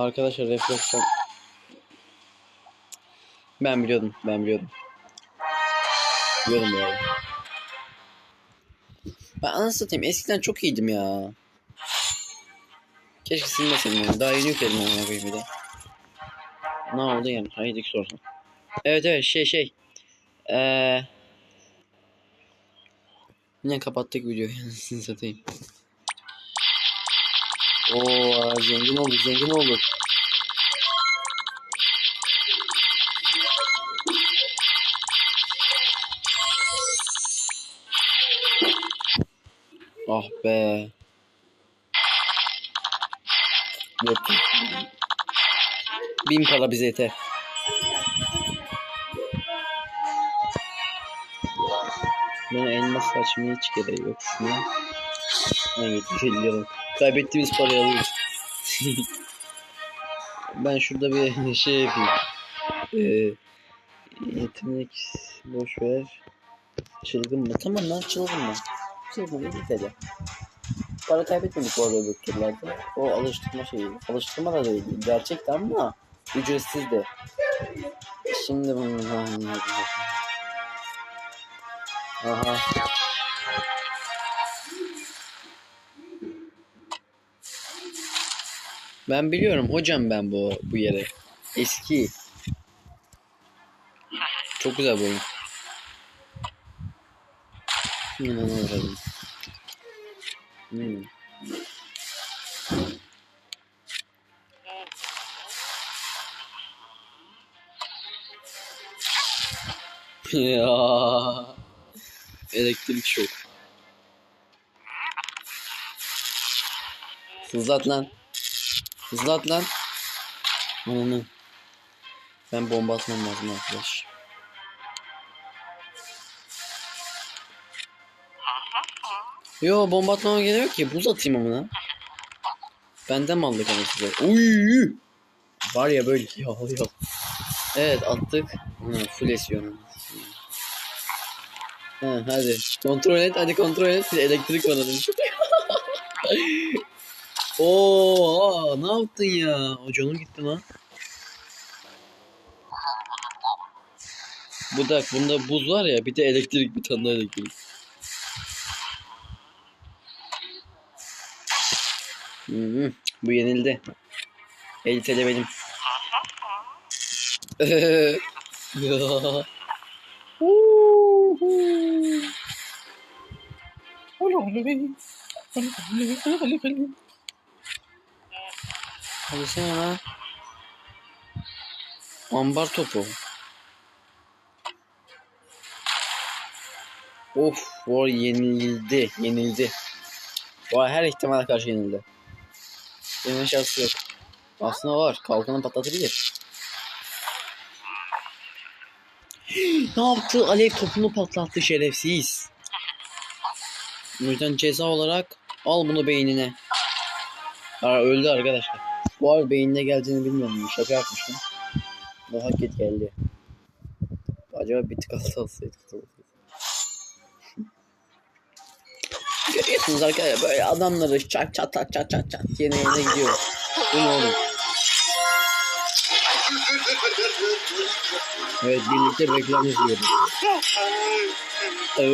Arkadaşlar refleksiyon. Ben biliyordum. Ben biliyordum. Biliyordum arada. Ben anasını satayım. Eskiden çok iyiydim ya. Keşke silmeseydim yani. Daha yeni yükledim ona koyayım bir de. Ne oldu yani? Haydi sorsan. Evet evet şey şey. Eee... Yine kapattık videoyu. Anasını satayım. Oo zengin olduk zengin olduk. Ah be. Yok. Bin para bize yeter. Bana elmas açmaya hiç gerek yok şuna. Evet, geliyorum. Kaybettiğimiz parayı alıyoruz. ben şurada bir şey yapayım. Ee, yetenek boş ver. Çılgın mı? Tamam lan çılgın mı? Çılgın mı? Gidelim. Para kaybetmedik bu arada öbür turlarda. O alıştırma şeyi. Alıştırma da değil. Gerçekten ama ücretsizdi. Şimdi bunu Aha. Ben biliyorum hocam ben bu bu yere. Eski. Çok güzel bu oyun. İnanamıyorum. Hmm. ya. Elektrik şok. Hızlat lan. Hızlat lan. Onu. Ben bomba atmam lazım arkadaş. Yo bomba atmama gerek yok ki. Buz atayım amına. Benden mi aldık ama size? Uy! Var ya böyle ya ya. Evet attık. Ha, full esiyor. onu. Ha, hadi kontrol et hadi kontrol et. Elektrik var adamın. Oo, ne yaptın ya? O canım gitti lan. Bu da bunda buz var ya bir de elektrik bir tane daha elektrik. Hı bu yenildi. 50 TL benim. ya. Hadi sen lan. Ambar topu. Of, var yenildi, yenildi. Var her ihtimale karşı yenildi. Yenilme şansı yok. Aslında var, kalkanı patlatabilir. ne yaptı? Alev topunu patlattı şerefsiz. O yüzden ceza olarak al bunu beynine. Aa, öldü arkadaşlar. Bu arada beynine geleceğini bilmiyorum. Şaka yapmıştım. O hak et geldi. Acaba bir tık altı alsaydık. Görüyorsunuz arkadaşlar böyle adamları çat çat çat çat çat çat yeni yerine gidiyor. Bu ne oğlum? Evet birlikte reklam izliyoruz. Ne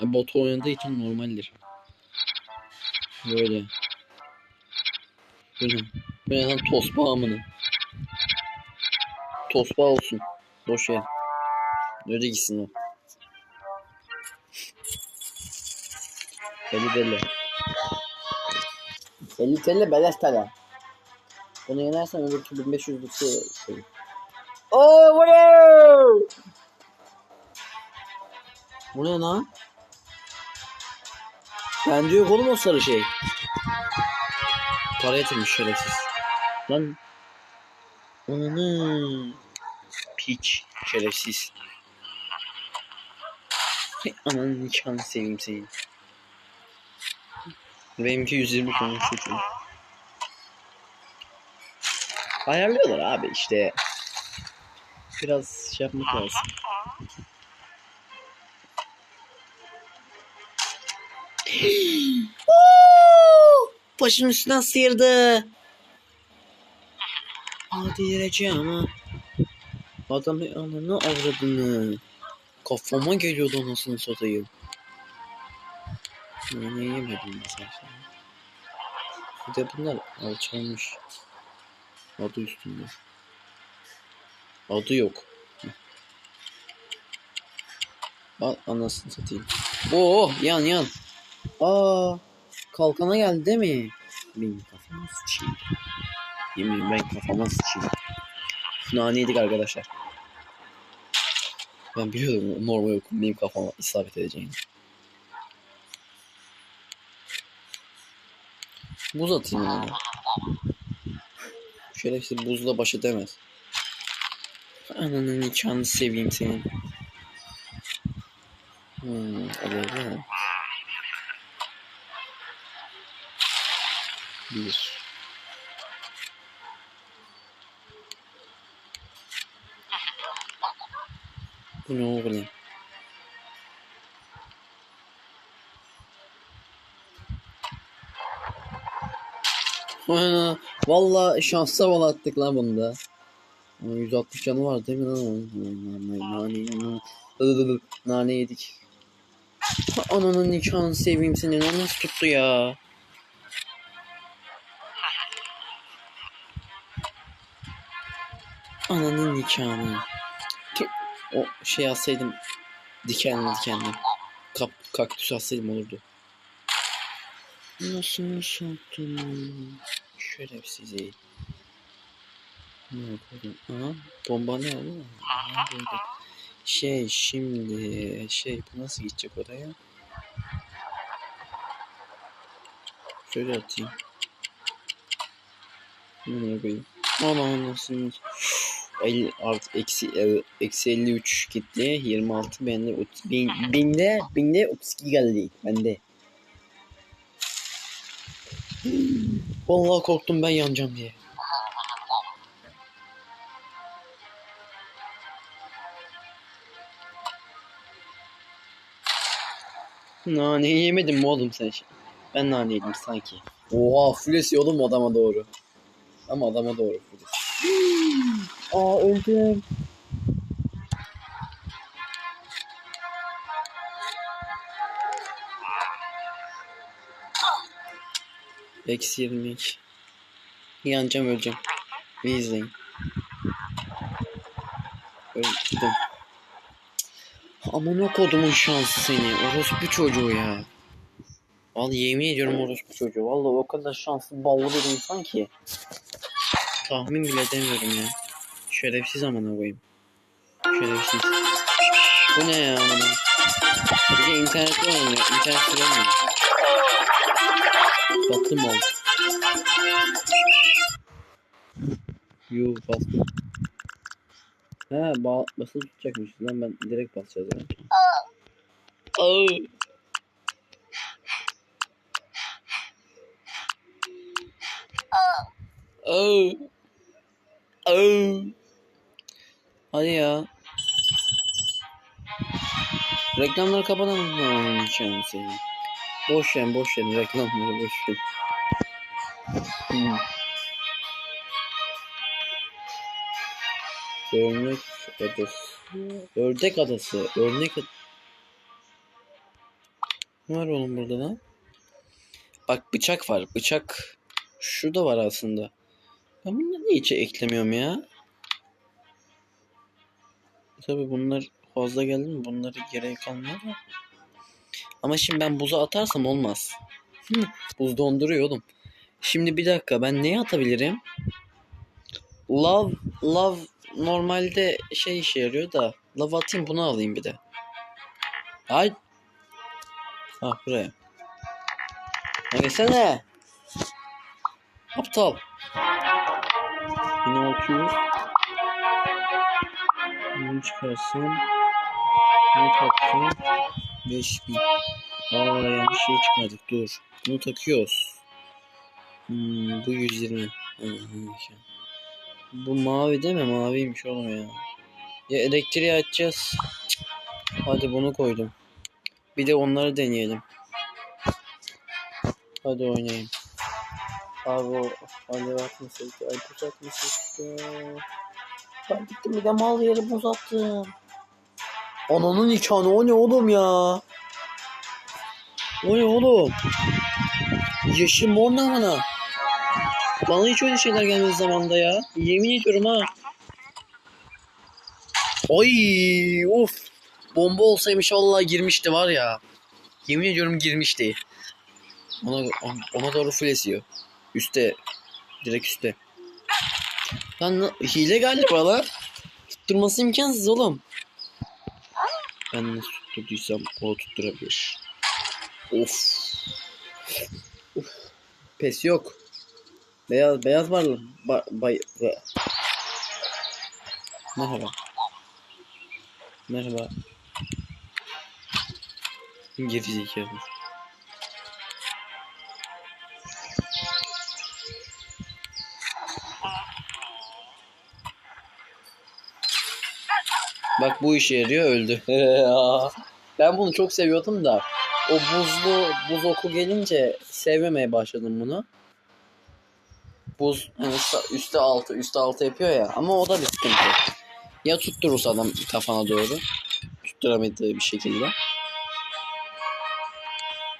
Bot oynadığı için normaldir. Böyle. Böyle. Böyle lan tosba amına. Tosba olsun. Boş ver. Öyle gitsin o. Deli deli. Deli deli beleş tele. Bunu yenersen öbür türlü 1500'lük şey. şey. Oh, wow! Bu ne lan? Bende yok oğlum o sarı şey. Para yatırmış şerefsiz. Lan. Ananı. Piç. Şerefsiz. Ananın nikahını seveyim senin. Benimki 120 konuşuyor çünkü. Ayarlıyorlar abi işte. Biraz şey yapmak lazım. Oo! Başın üstünden sıyırdı. Hadi direceğim ama. Adamı ananı avradını. Kafama geliyordu anasını satayım. Ne yemedim mesela. Bir de bunlar alçalmış. Adı üstünde. Adı yok. Al anasını satayım. Oo yan yan. Aa kalkana geldi değil mi? Benim kafama sıçayım. Yemin ben kafama sıçayım. Nane yedik arkadaşlar. Ben biliyordum normal benim kafama isabet edeceğini. Buz atayım yani. Şerefsiz buzla baş edemez. Ananın nikahını seveyim senin. Hmm, mi? Bir. Bu ne oğlum? Ana, Valla şansa bal attık lan bunda. Ama 160 canı var değil mi lan? Nane, nane, yedik. Ananın nikahını seveyim senin. O nasıl tuttu ya? Ananın nikahını. O şey alsaydım dikenli dikenli. Kap, kaktüs alsaydım olurdu. Nasıl sattın? Şerefsizi. Ne yapalım? Aha, bomba ne oldu? Şey şimdi şey bu nasıl gidecek oraya? Şöyle atayım. Ne koyayım? Aman nasıl? 50 artık eksi eksi 53 gitti. 26 bende binde binde 32 geldi bende. Vallahi korktum ben yanacağım diye. Nane yemedim mi oğlum sen? Ben nane yedim sanki. Oha Flusi oğlum adama doğru. Ama adama doğru Flusi. Aa öldüm. Eksi 22. Yanacağım öleceğim. Bir izleyin. Öldüm. Aman kodumun şansı seni. Orospu çocuğu ya. Vallahi yemin ediyorum orospu çocuğu. Vallahi o kadar şanslı ballı bir insan ki. Tahmin bile edemiyorum ya. Şerefsiz amına koyayım. Şerefsiz. Bu ne ya amına? Bir de internette oynuyor. İnternet süremiyor. Battım oldu. Yuh bastım. Ha ba basılı tutacakmış lan ben direkt basacağız yani. Aa. Aa. Aa. Hadi ya. Reklamları kapatalım mı seni? Boş ver, boş ver reklamları boş ver. Hmm. Örnek adası. Ördek adası. Örnek ad Ne var oğlum burada lan? Bak bıçak var. Bıçak şurada var aslında. Ben bunları niye hiç eklemiyorum ya? Tabi bunlar fazla geldi mi bunları gerek kalmıyor da. Ama şimdi ben buza atarsam olmaz. Hı, Buz donduruyor oğlum. Şimdi bir dakika ben neye atabilirim? Love, love normalde şey işe yarıyor da. Love atayım bunu alayım bir de. Ay. Ah buraya. Neyse Aptal. 1600. Bunu çıkarsam. Bunu taksam. 5000. Aa yanlış şey çıkardık dur. Bunu takıyoruz. Hmm, bu 120. Hı, hı, şey. Bu mavi değil mi? Maviymiş oğlum ya. Ya elektriği açacağız. Hadi bunu koydum. Bir de onları deneyelim. Hadi oynayayım. Abi o alev atmasaydı, ay buz atmasaydı. Ben gittim bir de mal yeri buz attım. Ananın nikahı o ne oğlum ya? O ne oğlum? Yeşil mor bana? Bana hiç öyle şeyler gelmedi zamanda ya. Yemin ediyorum ha. Ay of. Bomba olsaymış vallahi girmişti var ya. Yemin ediyorum girmişti. Ona, ona doğru full esiyor. Üste. Direkt üste. Lan hile galiba lan. Tutturması imkansız oğlum. Ben nasıl tutturduysam o tutturabilir. Of. Of. Pes yok. Beyaz beyaz var mı? Ba, bay, ba- Merhaba. Merhaba. Gerizekalı. Bak bu işe yarıyor öldü. ben bunu çok seviyordum da o buzlu buz oku gelince sevmemeye başladım bunu. Buz hani üstte altı üstte altı yapıyor ya ama o da bir sıkıntı. Ya tutturursa adam kafana doğru. Tutturamadığı bir şekilde.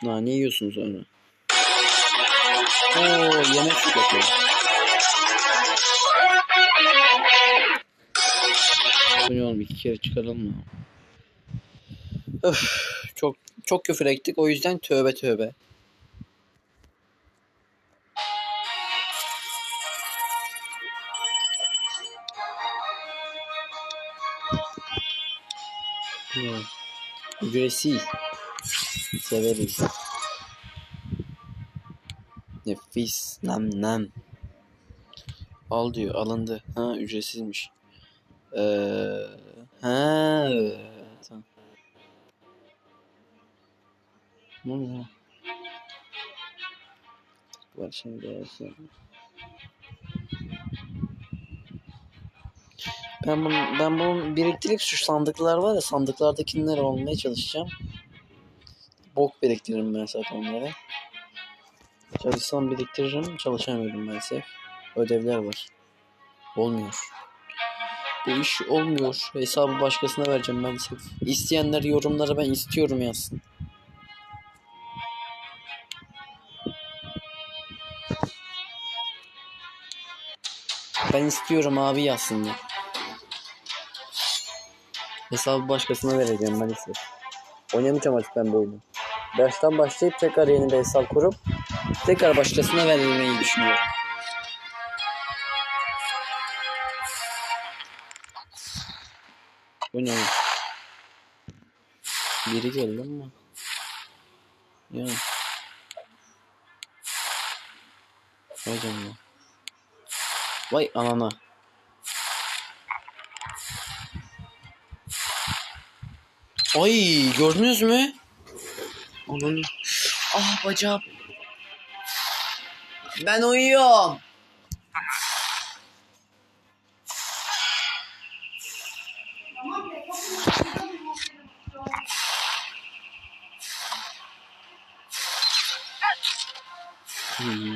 Nane yiyorsun sonra. Oo yemek yapıyor. Bu ne oğlum iki kere çıkaralım mı? Öf, çok çok küfür ettik o yüzden tövbe tövbe. Hmm. Severiz. Nefis. Nam nam. Al diyor. Alındı. Ha ücretsizmiş. Ee, ha. Ne oluyor? Var şimdi gelsin. Ben bunu, ben bunu biriktirip şu sandıklar var ya sandıklardakileri olmaya çalışacağım. Bok biriktiririm ben zaten onları. Çalışsam biriktiririm çalışamıyorum maalesef. Ödevler var. Olmuyor. Bu iş olmuyor. Hesabı başkasına vereceğim maalesef. İsteyenler yorumlara ben istiyorum yazsın. Ben istiyorum abi yazsınlar. Hesabı başkasına vereceğim maalesef. Oynamayacağım artık ben bu oyunu. Baştan başlayıp tekrar yeni bir hesap kurup tekrar başkasına vermeyi düşünüyorum. Bu ne? Biri geldi ama. Ya. Vay canına. Vay anana. Ay gördünüz mü? Ananı. Ah bacağım. Ben uyuyorum.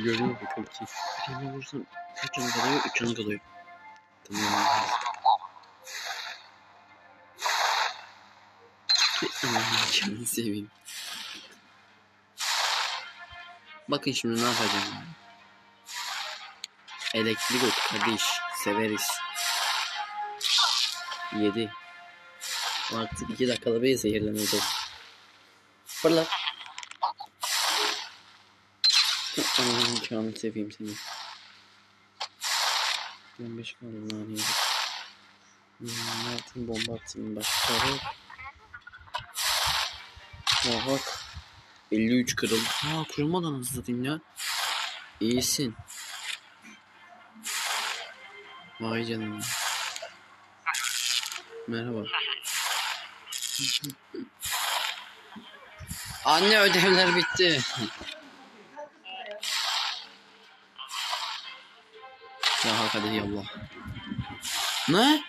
Görüyor peki? Bir tane vursam kaç can kalıyor? Üç can kalıyor. Tamam. Aman canını seveyim. Bakın şimdi ne yapacağım. Elektrik ot kardeş. Severiz. 7. Artık 2 dakikada bir zehirleneceğiz. Fırlat. Aman canını seveyim seni. 15 kaldı lan yedik. Hmm, bomba atayım başka yok. Ya bak. 53 kırıldı. Ha kırılmadan hızladın ya. İyisin. Vay canına. Merhaba. Anne ödevler bitti. Ya hak hadi yallah. Ne?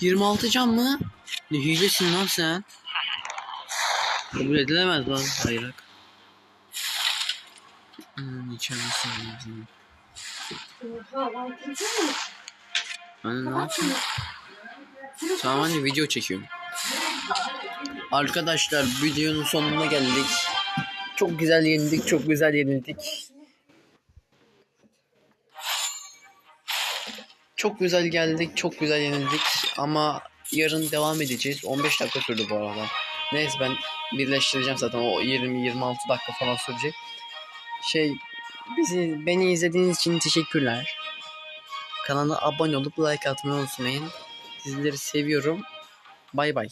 26 can mı? Ne hilesin lan sen? Kabul edilemez lan bayrak. Hmm, kötü mü? Ben ne yapayım? Tamam hani video çekiyorum. Arkadaşlar videonun sonuna geldik. Çok güzel yenildik, çok güzel yenildik. Çok güzel geldik, çok güzel yenildik ama yarın devam edeceğiz. 15 dakika sürdü bu arada. Neyse ben birleştireceğim zaten o 20-26 dakika falan sürecek. Şey bizi beni izlediğiniz için teşekkürler. Kanala abone olup like atmayı unutmayın. Sizleri seviyorum. Bay bay.